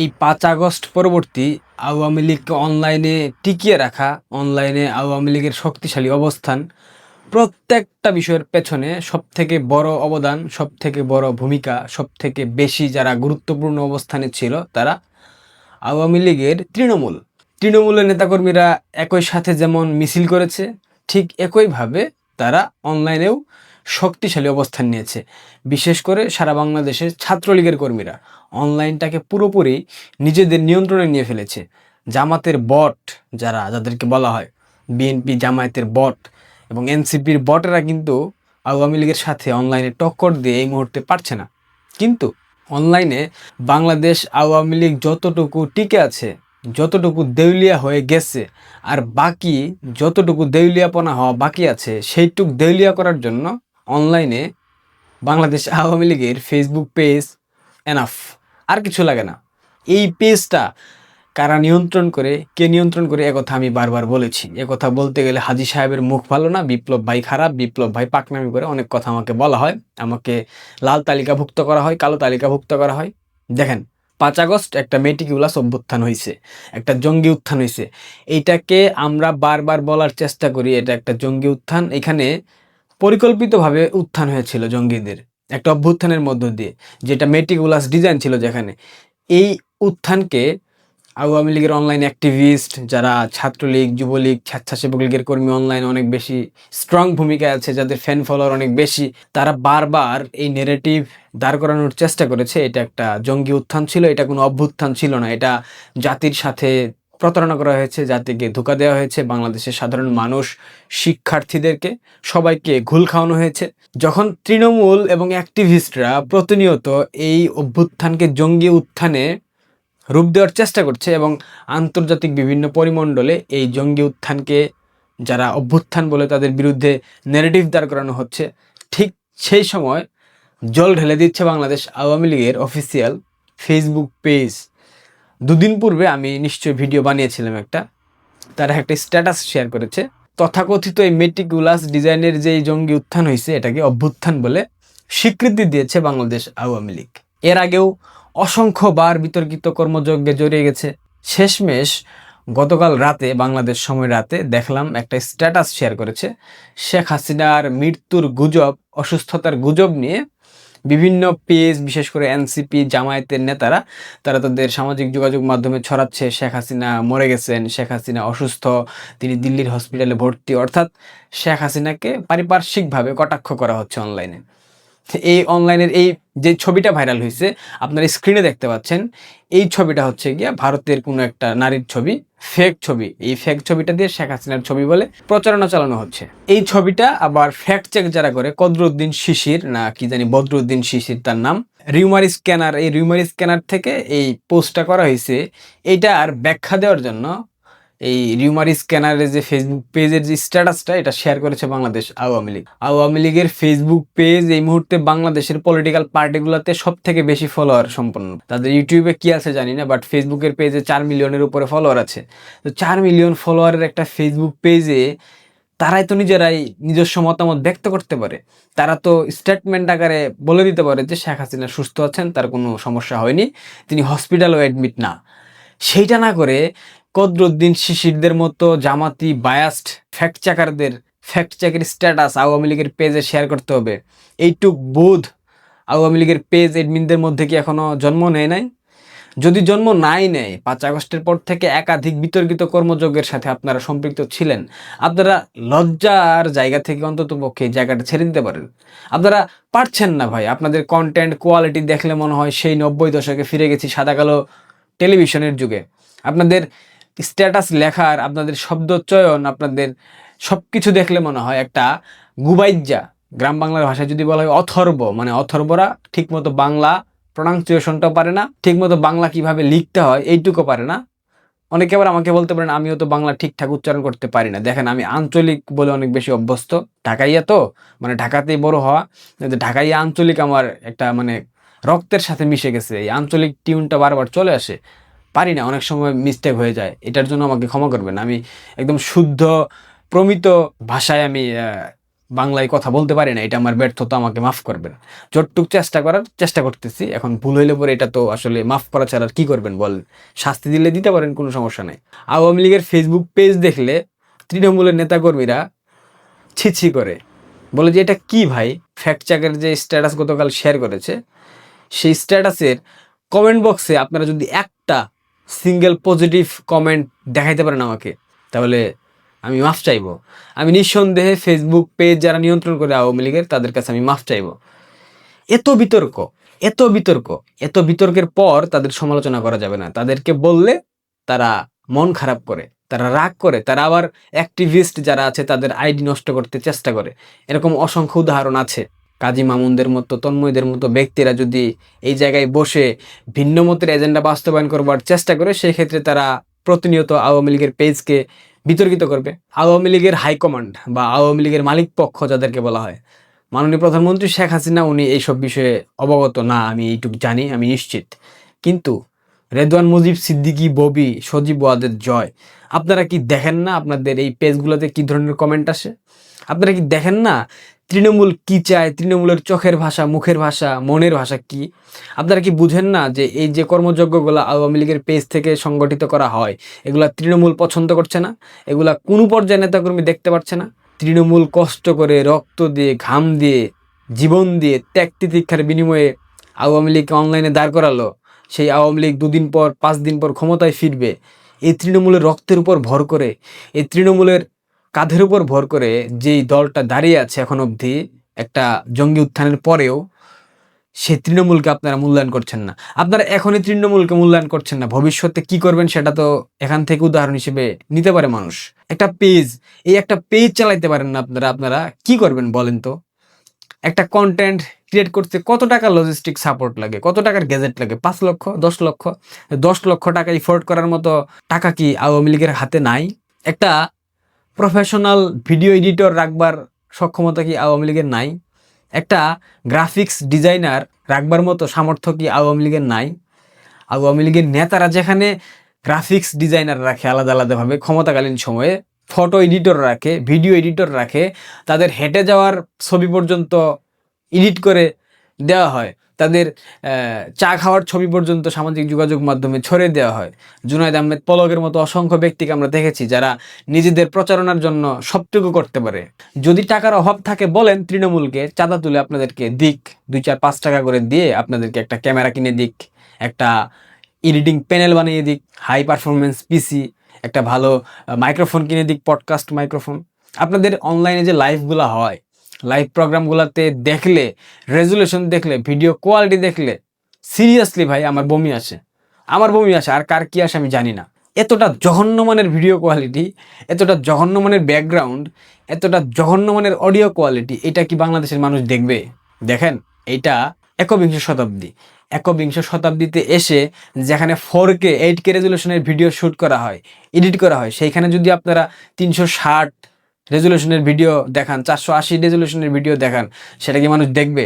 এই পাঁচ আগস্ট পরবর্তী আওয়ামী লীগকে অনলাইনে টিকিয়ে রাখা, অনলাইনে আওয়ামী লীগের শক্তিশালী অবস্থান প্রত্যেকটা বিষয়ের পেছনে সবথেকে বড় অবদান, সবথেকে বড় ভূমিকা, সবথেকে বেশি যারা গুরুত্বপূর্ণ অবস্থানে ছিল তারা আওয়ামী লীগের তৃণমূল। তৃণমূলের নেতাকর্মীরা একই সাথে যেমন মিছিল করেছে, ঠিক একইভাবে তারা অনলাইনেও শক্তিশালী অবস্থান নিয়েছে। বিশেষ করে সারা বাংলাদেশের ছাত্রলীগের কর্মীরা অনলাইনটাকে পুরোপুরি নিজেদের নিয়ন্ত্রণে নিয়ে ফেলেছে। জামাতের বট যারা, যাদেরকে বলা হয়, বিএনপি জামায়াতের বট এবং এনসিপির বটেরা কিন্তু আওয়ামী লীগের সাথে অনলাইনে টক্কর দিয়ে এই মুহূর্তে পারছে না। কিন্তু অনলাইনে বাংলাদেশ আওয়ামী লীগ যতটুকু টিকে আছে, যতটুকু দেউলিয়া হয়ে গেছে, আর বাকি যতটুকু দেউলিয়াপনা হওয়া বাকি আছে, সেইটুক দেউলিয়া করার জন্য অনলাইনে বাংলাদেশ আওয়ামী লীগের ফেসবুক পেজ এনাফ আর কিছু লাগে না। এই পেজটা কারা নিয়ন্ত্রণ করে, কে নিয়ন্ত্রণ করে, একথা আমি বারবার বলেছি। একথা বলতে গেলে হাজি সাহেবের মুখ ভালো না, বিপ্লব ভাই খারাপ, বিপ্লব ভাই পাকনামি করে অনেক কথা আমাকে বলা হয়। আমাকে লাল তালিকাভুক্ত করা হয়, কালো তালিকাভুক্ত করা হয়। দেখেন, পাঁচ আগস্ট একটা মেটিকুলাস অভ্যুত্থান হয়েছে একটা জঙ্গি উত্থান হয়েছে এইটাকে আমরা বারবার বলার চেষ্টা করি, এটা একটা জঙ্গি উত্থান। এখানে পরিকল্পিতভাবে উত্থান হয়েছিল জঙ্গিদের, একটা অভ্যুত্থানের মধ্য দিয়ে, যেটা মেটিকুলাস ডিজাইন ছিল যেখানে। এই উত্থানকে আওয়ামী লীগের অনলাইন অ্যাক্টিভিস্ট যারা ছাত্রলীগ, যুবলীগ স্বেচ্ছাসেবক লীগের কর্মী অনলাইন অনেক বেশি স্ট্রং ভূমিকা আছে, যাদের ফ্যান ফলোয়ার অনেক বেশি, তারা বারবার এই নেরেটিভ দাঁড় করানোর চেষ্টা করেছে। এটা একটা জঙ্গি উত্থান ছিল, এটা কোনো অভ্যুত্থান ছিল না, এটা জাতির সাথে প্রতারণা করা হয়েছে, জাতিকে ধোকা দেওয়া হয়েছে, বাংলাদেশের সাধারণ মানুষ, শিক্ষার্থীদেরকে, সবাইকে ঘুল খাওয়ানো হয়েছে। যখন তৃণমূল এবং অ্যাক্টিভিস্টরা প্রতিনিয়ত এই অভ্যুত্থানকে জঙ্গি উত্থানে রূপ দেওয়ার চেষ্টা করছে এবং আন্তর্জাতিক বিভিন্ন পরিমণ্ডলে এই জঙ্গি উত্থানকে যারা অভ্যুত্থান বলে তাদের বিরুদ্ধে নেগেটিভ দাঁড় করানো হচ্ছে, ঠিক সেই সময় জল ঢেলে দিচ্ছে বাংলাদেশ আওয়ামী লীগের অফিসিয়াল ফেসবুক পেজ দুদিন পূর্বে আমি নিশ্চয়ই ভিডিও বানিয়েছিলাম একটা। তারা একটা স্ট্যাটাস শেয়ার করেছে। তথাকথিত এই মেটিকুলাস ডিজাইনের যে জঙ্গি উত্থান হয়েছে, এটাকে অভ্যুত্থান বলে স্বীকৃতি দিয়েছে বাংলাদেশ আওয়ামী লীগ। এর আগেও অসংখ্যবার বিতর্কিত কর্মযজ্ঞে জড়িয়ে গেছে। শেষমেশ গতকাল রাতে, বাংলাদেশ সময় রাতে দেখলাম একটা স্ট্যাটাস শেয়ার করেছে। শেখ হাসিনার মৃত্যুর গুজব, অসুস্থতার গুজব নিয়ে বিভিন্ন পেজ, বিশেষ করে এনসিপি জামায়াতের নেতারা, তারা তাদের সামাজিক যোগাযোগ মাধ্যমে ছড়াচ্ছে, শেখ হাসিনা মরে গেছেন, শেখ হাসিনা অসুস্থ, তিনি দিল্লির হসপিটালে ভর্তি। অর্থাৎ শেখ হাসিনাকে পারিপার্শ্বিকভাবে কটাক্ষ করা হচ্ছে অনলাইনে এই অনলাইনের এই যে ছবিটা ভাইরাল হয়েছে আপনারা স্ক্রিনে দেখতে পাচ্ছেন। এই ছবিটা হচ্ছে গিয়া ভারতের কোনো একটা নারীর ছবি ফেক ছবি। এই ফেক ছবিটা দিয়ে শেখ হাসিনার ছবি বলে প্রচারণা চালানো হচ্ছে। এই ছবিটা আবার ফ্যাক্ট চেক যারা করে, কদরুদ্দিন শিশির না কি জানি বদরুদ্দিন শিশির তার নাম রিউমারি স্ক্যানার এই রিউমারি স্ক্যানার থেকে এই পোস্টটা করা হয়েছে এইটা আর ব্যাখ্যা দেওয়ার জন্য এই রিউমারি স্ক্যানারের যে ফেসবুক পেজের যে স্ট্যাটাসটা এটা শেয়ার করেছে বাংলাদেশ আওয়ামী লীগ। আওয়ামী লীগের ফেসবুক পেজ এই মুহূর্তে বাংলাদেশের পলিটিক্যাল পার্টিগুলোতে সব থেকে বেশি ফলোয়ার সম্পন্ন। তাদের ইউটিউবে কি আছে জানি না বাট ফেসবুকের পেজে চার মিলিয়নের উপরে ফলোয়ার আছে। তো চার মিলিয়ন ফলোয়ারের একটা ফেসবুক পেজে তারাই তো নিজেরাই নিজস্ব মতামত ব্যক্ত করতে পারে। তারা তো স্টেটমেন্ট আকারে বলে দিতে পারে যে শেখ হাসিনা সুস্থ আছেন, তার কোনো সমস্যা হয়নি, তিনি হসপিটালও অ্যাডমিট না। সেইটা না করে কদরুদ্দিন শিশিরদের মতো জামাতি, বায়াস্ট ফ্যাক্ট চেকারদের ফ্যাক্ট চেকের স্ট্যাটাস আওয়ামী লীগের পেজে শেয়ার করতে হবে। এইটুক বোধ আওয়ামী লীগের পেজ এডমিনদের মধ্যে কি এখনও জন্ম নেয় নাই? যদি জন্ম নাই নেয়, পাঁচ আগস্টের পর থেকে একাধিক বিতর্কিত কর্মযজ্ঞের সাথে আপনারা সম্পৃক্ত ছিলেন, আপনারা লজ্জার জায়গা থেকে অন্তত পক্ষে জায়গাটা ছেড়ে দিতে পারেন। আপনারা পারছেন না ভাই, আপনাদের কন্টেন্ট কোয়ালিটি দেখলে মনে হয় সেই নব্বই দশকে ফিরে গেছি সাদা কালো টেলিভিশনের যুগে। আপনাদের স্ট্যাটাস লেখার, আপনাদের শব্দ চয়ন, আপনাদের সব কিছু দেখলে মনে হয় একটা গুবাইজ্জা। গ্রাম বাংলার ভাষায় যদি বলা হয় অথর্ব মানে অথর্বরা ঠিকমতো বাংলা প্রোনাউন্সিয়েশনটাও পারে না, ঠিকমতো বাংলা কীভাবে লিখতে হয় এইটুকু পারে না। অনেকে আবার আমাকে বলতে পারেন, আমিও তো বাংলা ঠিকঠাক উচ্চারণ করতে পারি না। দেখেন, আমি আঞ্চলিক বলে অনেক বেশি অভ্যস্ত। ঢাকাইয়া তো মানে ঢাকাতেই বড় হওয়া। ঢাকাইয়া আঞ্চলিক আমার একটা মানে রক্তের সাথে মিশে গেছে। এই আঞ্চলিক টিউনটা বারবার চলে আসে। পারি না, অনেক সময় মিস্টেক হয়ে যায়। এটার জন্য আমাকে ক্ষমা করবেন। আমি একদম শুদ্ধ, প্রমিত ভাষায় আমি বাংলায় কথা বলতে পারি না, এটা আমার ব্যর্থতা, আমাকে মাফ করবেন। যতটুক চেষ্টা করার চেষ্টা করতেছি, এখন ভুল হইলে পরে এটা তো আসলে মাফ করা ছাড়া কি করবেন বলেন শাস্তি দিলে দিতে পারেন, কোনো সমস্যা নেই। আওয়ামী লীগের ফেসবুক পেজ দেখলে তৃণমূলের নেতাকর্মীরা ছিছি করে। বলে যে, এটা কি ভাই? ফ্যাক্ট চেকের যে স্ট্যাটাস গতকাল শেয়ার করেছে, সেই স্ট্যাটাসের কমেন্ট বক্সে আপনারা যদি একটা সিঙ্গেল পজিটিভ কমেন্ট দেখাইতে পারেন আমাকে, তাহলে আমি মাফ চাইব। আমি নিঃসন্দেহে ফেসবুক পেজ যারা নিয়ন্ত্রণ করে আওয়ামী লীগের, তাদের কাছে আমি মাফ চাইব। এত বিতর্ক এত বিতর্ক, এত বিতর্কের পর তাদের সমালোচনা করা যাবে না। তাদেরকে বললে তারা মন খারাপ করে, তারা রাগ করে, তারা আবার অ্যাক্টিভিস্ট যারা আছে তাদের আইডি নষ্ট করতে চেষ্টা করে। এরকম অসংখ্য উদাহরণ আছে। কাজী মামুনদের মতো, তন্ময়দের মতো ব্যক্তিরা যদি এই জায়গায় বসে ভিন্ন মতের এজেন্ডা বাস্তবায়ন করবার চেষ্টা করে সেই ক্ষেত্রে তারা প্রতিনিয়ত আওয়ামী লীগের পেজকে বিতর্কিত করবে। আওয়ামী লীগের হাইকমান্ড বা আওয়ামী লীগের মালিক পক্ষ যাদেরকে বলা হয়। মাননীয় প্রধানমন্ত্রী শেখ হাসিনা, উনি এইসব বিষয়ে অবগত। না, আমি এইটুকু জানি, আমি নিশ্চিত। কিন্তু রেদওয়ান মুজিব, সিদ্দিকী, ববি, সজীব ওয়াদের জয়, আপনারা কি দেখেন না আপনাদের এই পেজগুলোতে কি ধরনের কমেন্ট আসে? আপনারা কি দেখেন না তৃণমূল কি চায়? তৃণমূলের চোখের ভাষা, মুখের ভাষা, মনের ভাষা কি? আপনারা কি বুঝেন না যে এই যে কর্মযজ্ঞগুলো আওয়ামী লীগের পেজ থেকে সংগঠিত করা হয়, এগুলা তৃণমূল পছন্দ করছে না? এগুলা কোনো পর্যায়ে নেতাকর্মী দেখতে পাচ্ছে না? তৃণমূল কষ্ট করে রক্ত দিয়ে, ঘাম দিয়ে, জীবন দিয়ে ত্যাগ তিতিক্ষার বিনিময়ে আওয়ামী লীগকে অনলাইনে দাঁড় করালো। সেই আওয়ামী লীগ দুদিন পর, পাঁচ দিন পর ক্ষমতায় ফিরবে। এই তৃণমূলের রক্তের উপর ভর করে, এই তৃণমূলের কাঁধের উপর ভর করে যেই দলটা দাঁড়িয়ে আছে এখন অবধি, একটা জঙ্গি উত্থানের পরেও সেই তৃণমূলকে আপনারা মূল্যায়ন করছেন না। আপনারা এখনই তৃণমূলকে মূল্যায়ন করছেন না। ভবিষ্যতে কি করবেন সেটা তো এখান থেকে উদাহরণ হিসেবে নিতে পারে মানুষ। একটা পেজ, এই একটা পেজ চালাইতে পারেন না আপনারা। আপনারা কি করবেন বলেন তো? একটা কন্টেন্ট ক্রিয়েট করতে কত টাকা লজিস্টিক সাপোর্ট লাগে? কত টাকার গ্যাজেট লাগে? পাঁচ লক্ষ, দশ লক্ষ? দশ লক্ষ টাকা ইফোর্ড করার মতো টাকা কি আওয়ামী লীগের হাতে নাই? একটা প্রফেশনাল ভিডিও এডিটর রাখবার সক্ষমতা কি আওয়ামী লীগের নাই? একটা গ্রাফিক্স ডিজাইনার রাখবার মতো সামর্থ্য কি আওয়ামী লীগের নাই? আওয়ামী লীগের নেতারা যেখানে গ্রাফিক্স ডিজাইনার রাখে আলাদা আলাদাভাবে, ক্ষমতাকালীন সময়ে ফটো এডিটর রাখে ভিডিও এডিটর রাখে, তাদের হেঁটে যাওয়ার ছবি পর্যন্ত এডিট করে দেওয়া হয়। তাদের চা খাওয়ার ছবি পর্যন্ত সামাজিক যোগাযোগ মাধ্যমে ছড়িয়ে দেওয়া হয়। জুনায়দ আহমেদ পলকের মতো অসংখ্য ব্যক্তিকে আমরা দেখেছি যারা নিজেদের প্রচারণার জন্য সবটুকু করতে পারে। যদি টাকার অভাব থাকে বলেন তৃণমূলকে, চাঁদা তুলে আপনাদেরকে দিক। দুই চার পাঁচ টাকা করে দিয়ে আপনাদেরকে একটা ক্যামেরা কিনে দিক, একটা এডিটিং প্যানেল বানিয়ে দিক, হাই পারফরমেন্স পিসি, একটা ভালো মাইক্রোফোন কিনে দিক, পডকাস্ট মাইক্রোফোন। আপনাদের অনলাইনে যে লাইভগুলো হয় লাইভ প্রোগ্রামগুলোতে দেখলে রেজুলেশন দেখলে ভিডিও কোয়ালিটি দেখলে সিরিয়াসলি ভাই আমার বমি আসে। আমার বমি আসে, আর কার কী আসে আমি জানি না। এতটা জঘন্য মানের ভিডিও কোয়ালিটি এতটা জঘন্য মানের ব্যাকগ্রাউন্ড এতটা জঘন্য মানের অডিও কোয়ালিটি এটা কি বাংলাদেশের মানুষ দেখবে? দেখেন, এটা একবিংশ শতাব্দী। একবিংশ শতাব্দীতে এসে যেখানে ফোর কে এইট কে রেজুলেশনের ভিডিও শ্যুট করা হয় এডিট করা হয়, সেইখানে যদি আপনারা তিনশো ষাট রেজুলেশনের ভিডিও দেখান, চারশো আশি রেজুলেশনের ভিডিও দেখান, সেটা কি মানুষ দেখবে?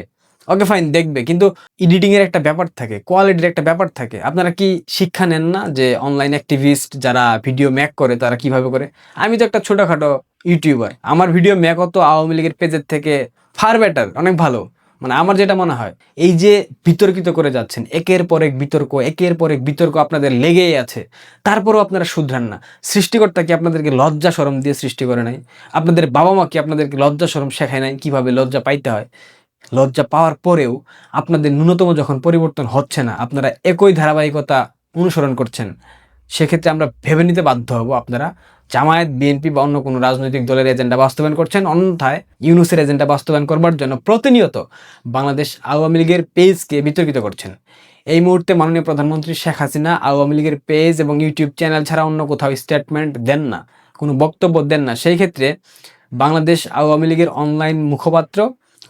ওকে ফাইন দেখবে, কিন্তু এডিটিংয়ের একটা ব্যাপার থাকে কোয়ালিটির একটা ব্যাপার থাকে। আপনারা কি শিক্ষা নেন না যে অনলাইন অ্যাক্টিভিস্ট যারা ভিডিও ম্যাক করে, তারা কীভাবে করে? আমি তো একটা ছোটোখাটো ইউটিউবার আমার ভিডিও ম্যাক হতো আওয়ামী লীগের পেজের থেকে ফার বেটার অনেক ভালো। মানে আমার যেটা মনে হয়, এই যে বিতর্কিত করে যাচ্ছেন, একের পর এক বিতর্ক, একের পর এক বিতর্ক আপনাদের লেগেই আছে, তারপরেও আপনারা শুধরান না। সৃষ্টিকর্তা কি আপনাদেরকে লজ্জা সরম দিয়ে সৃষ্টি করে নাই? আপনাদের বাবা মা কি আপনাদেরকে লজ্জা সরম শেখায় নাই কীভাবে লজ্জা পাইতে হয়? লজ্জা পাওয়ার পরেও আপনাদের ন্যূনতম যখন পরিবর্তন হচ্ছে না, আপনারা একই ধারাবাহিকতা অনুসরণ করছেন, সেক্ষেত্রে আমরা ভেবে নিতে বাধ্য হব আপনারা জামায়াত বিএনপি বা অন্য কোনো রাজনৈতিক দলের এজেন্ডা বাস্তবায়ন করছেন। অন্যথায় ইউনুসের এজেন্ডা বাস্তবায়ন করবার জন্য প্রতিনিয়ত বাংলাদেশ আওয়ামী লীগের পেজকে বিতর্কিত করছেন। এই মুহূর্তে মাননীয় প্রধানমন্ত্রী শেখ হাসিনা আওয়ামী লীগের পেজ এবং ইউটিউব চ্যানেল ছাড়া অন্য কোথাও স্টেটমেন্ট দেন না, কোনো বক্তব্য দেন না। সেই ক্ষেত্রে বাংলাদেশ আওয়ামী লীগের অনলাইন মুখপাত্র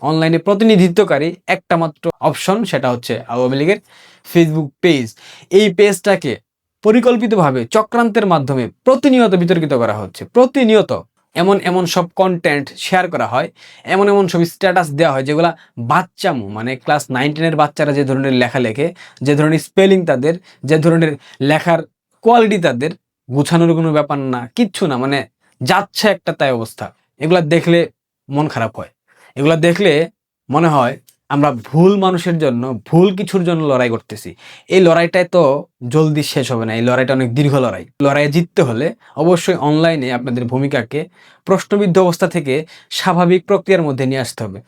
অনলাইনে প্রতিনিধিত্বকারী একটা মাত্র অপশন সেটা হচ্ছে আওয়ামী লীগের ফেসবুক পেজ এই পেজটাকে পরিকল্পিতভাবে চক্রান্তের মাধ্যমে প্রতিনিয়ত বিতর্কিত করা হচ্ছে। প্রতিনিয়ত এমন এমন সব কন্টেন্ট শেয়ার করা হয়, এমন এমন সব স্ট্যাটাস দেওয়া হয় যেগুলা বাচ্চামু মানে ক্লাস নাইন টেনের বাচ্চারা যে ধরনের লেখা লেখে, যে ধরনের স্পেলিং তাদের, যে ধরনের লেখার কোয়ালিটি তাদের, গুছানোর কোনো ব্যাপার না, কিচ্ছু না মানে যাচ্ছে একটা তাই অবস্থা। এগুলা দেখলে মন খারাপ হয়। এগুলা দেখলে মনে হয় আমরা ভুল মানুষের জন্য, ভুল কিছুর জন্য লড়াই করতেছি। এই লড়াইটাই তো জলদি শেষ হবে না, এই লড়াইটা অনেক দীর্ঘ লড়াই। লড়াইয়ে জিততে হলে অবশ্যই অনলাইনে আপনাদের ভূমিকাকে প্রশ্নবিদ্ধ অবস্থা থেকে স্বাভাবিক প্রক্রিয়ার মধ্যে নিয়ে আসতে হবে।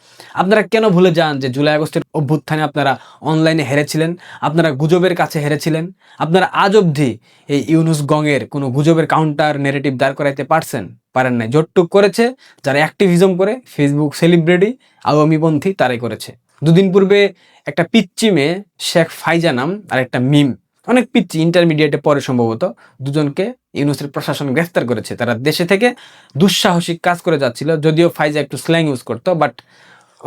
আপনারা কেন ভুলে যান যে জুলাই আগস্টের অভ্যুত্থানে আপনারা অনলাইনে হেরেছিলেন? আপনারা গুজবের কাছে হেরেছিলেন? আপনারা আজ অবধি এই ইউনুস গংয়ের কোনো গুজবের কাউন্টার নেরেটিভ দাঁড় করাইতে পারছেন? পারেন নাই। জোটটুক করেছে, যারা অ্যাক্টিভিজম করে ফেসবুক সেলিব্রিটি আওয়ামীপন্থী তারাই করেছে। দুদিন পূর্বে একটা পিচ্চি মেয়ে, শেখ ফাইজা নাম, আর একটা মিম অনেক পিচ্ছি ইন্টারমিডিয়েটে পরে সম্ভবত দুজনকে ইউনুসের প্রশাসন গ্রেফতার করেছে। তারা দেশে থেকে দুঃসাহসিক কাজ করে যাচ্ছিল, যদিও ফাইজা একটু স্ল্যাং ইউজ করতো বাট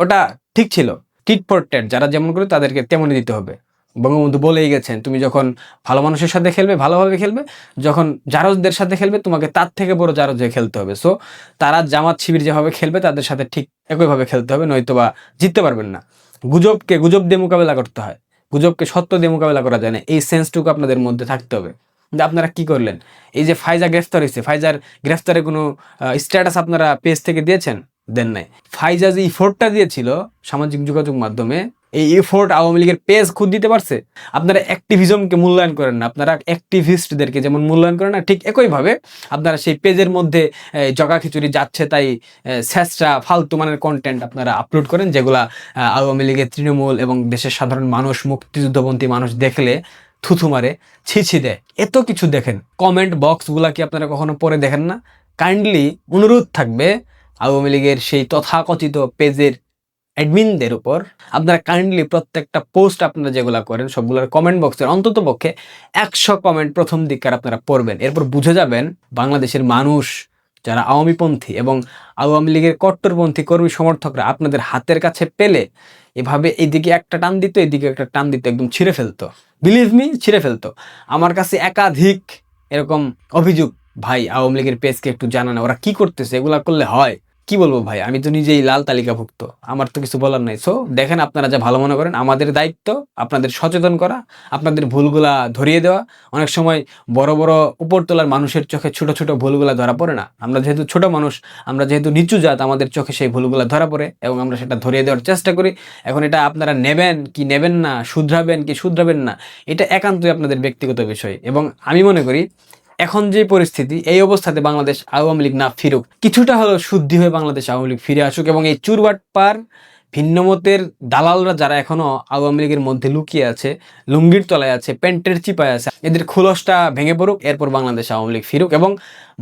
ওটা ঠিক ছিল। টিট ফর টেট যারা যেমন করে তাদেরকে তেমনই দিতে হবে। বঙ্গবন্ধু বলেই গেছেন, তুমি যখন ভালো মানুষের সাথে খেলবে, ভালোভাবে খেলবে, যখন জারজদের সাথে খেলবে, তোমাকে তার থেকে বড় জারজ জারজে খেলতে হবে। সো তারা জামাত শিবির যেভাবে খেলবে, তাদের সাথে ঠিক একইভাবে খেলতে হবে নয়তো বা জিততে পারবেন না। গুজবকে গুজব দিয়ে মোকাবেলা করতে হয়। গুজবকে সত্য দিয়ে মোকাবেলা করা যায় না। এই সেন্সটুকু আপনাদের মধ্যে থাকতে হবে। যে আপনারা কি করলেন? এই যে ফাইজা গ্রেফতার হয়েছে, ফাইজার গ্রেফতারে কোনো স্ট্যাটাস আপনারা পেজ থেকে দিয়েছেন? দেন নাই। ফাইজা যে ইফোর্টটা দিয়েছিল সামাজিক যোগাযোগ মাধ্যমে এই এফোর্ট আওয়ামী লীগের পেজ খুদ দিতে পারছে? আপনারা অ্যাক্টিভিজমকে মূল্যায়ন করেন না। আপনারা অ্যাক্টিভিস্টদেরকে যেমন মূল্যায়ন করেন না, ঠিক একইভাবে আপনারা সেই পেজের মধ্যে জগা খিচুড়ি যাচ্ছে তাই স্যাসরা ফালতু মানের কন্টেন্ট আপনারা আপলোড করেন, যেগুলা আওয়ামী লীগের তৃণমূল এবং দেশের সাধারণ মানুষ, মুক্তিযুদ্ধপন্থী মানুষ দেখলে থুথু মারে ছিছি দেয়। এত কিছু দেখেন। কমেন্ট বক্সগুলা কি আপনারা কখনো পরে দেখেন না? কাইন্ডলি অনুরোধ থাকবে আওয়ামী লীগের সেই তথাকথিত পেজের অ্যাডমিনদের উপর আপনারা কাইন্ডলি প্রত্যেকটা পোস্ট আপনারা যেগুলো করেন, সবগুলোর কমেন্ট বক্সের অন্তত পক্ষে একশো কমেন্ট প্রথম দিককার আপনারা পড়বেন। এরপর বুঝে যাবেন বাংলাদেশের মানুষ যারা আওয়ামীপন্থী এবং আওয়ামী লীগের কট্টরপন্থী কর্মী সমর্থকরা আপনাদের হাতের কাছে পেলে এভাবে এইদিকে একটা টান দিত, এদিকে একটা টান দিত, একদম ছিঁড়ে ফেলতো। বিলিভ মি ছিঁড়ে ফেলতো। আমার কাছে একাধিক এরকম অভিযোগ, ভাই, আওয়ামী লীগের পেজকে একটু জানানো, ওরা কি করতেছে? এগুলা করলে হয়? কি বলব ভাই? আমি তো নিজেই লাল তালিকাভুক্ত। আমার তো কিছু বলার নাই। সো দেখেন আপনারা যা ভালো মনে করেন, আমাদের দায়িত্ব আপনাদের সচেতন করা, আপনাদের ভুলগুলা ধরিয়ে দেওয়া। অনেক সময় বড় বড় উপরতলার মানুষের চোখে ছোট ছোট ভুলগুলা ধরা পড়ে না। আমরা যেহেতু ছোট মানুষ, আমরা যেহেতু নিচু জাত, আমাদের চোখে সেই ভুলগুলা ধরা পড়ে এবং আমরা সেটা ধরিয়ে দেওয়ার চেষ্টা করি। এখন এটা আপনারা নেবেন কি নেবেন না, শুধরাবেন কি শুধরাবেন না, এটা একান্তই আপনাদের ব্যক্তিগত বিষয়। এবং আমি মনে করি এখন যে পরিস্থিতি, এই অবস্থাতে বাংলাদেশ আওয়ামী লীগ না ফিরুক, কিছুটা হলেও শুদ্ধি হয়ে বাংলাদেশ আওয়ামী লীগ ফিরে আসুক এবং এই চুরবাট পার ভিন্নমতের দালালরা যারা এখনও আওয়ামী লীগের মধ্যে লুকিয়ে আছে, লুঙ্গির তলায় আছে, প্যান্টের চিপায় আছে, এদের খোলসটা ভেঙে পড়ুক, এরপর বাংলাদেশ আওয়ামী লীগ ফিরুক এবং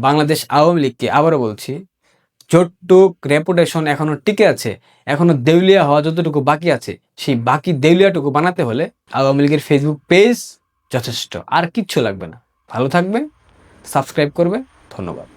বাংলাদেশ আওয়ামী লীগকে আবারও বলছি জোটটুক রেপুটেশন এখনও টিকে আছে, এখনও দেউলিয়া হওয়া যতটুকু বাকি আছে, সেই বাকি দেউলিয়াটুকু বানাতে হলে আওয়ামী লীগের ফেসবুক পেজ যথেষ্ট, আর কিচ্ছু লাগবে না। ভালো থাকবেন সাবস্ক্রাইব করবে ধন্যবাদ।